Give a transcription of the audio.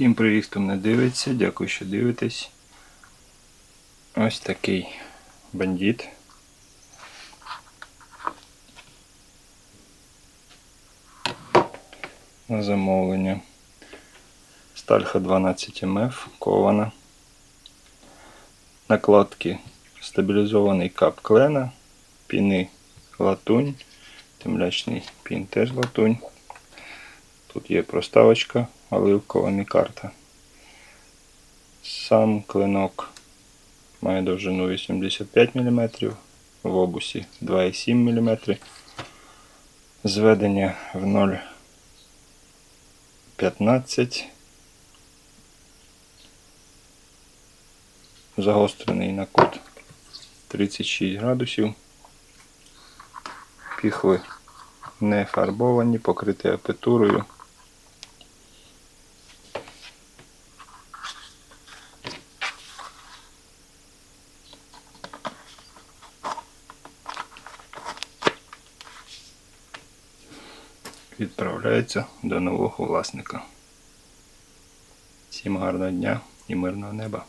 Всім привіт, хто мене дивиться. Дякую, що дивитесь. Ось такий бандит. На замовлення. Стальха 12 МФ, кована. Накладки стабілізований кап клена, піни латунь, темлячний пін теж латунь. Тут є проставочка, оливкова мікарта. Сам клинок має довжину 85 мм, в обусі 2,7 мм. Зведення в 0,15. Загострений на кут 36 градусів. Піхви не фарбовані, покриті апетурою. Відправляється до нового власника. Всім гарного дня і мирного неба.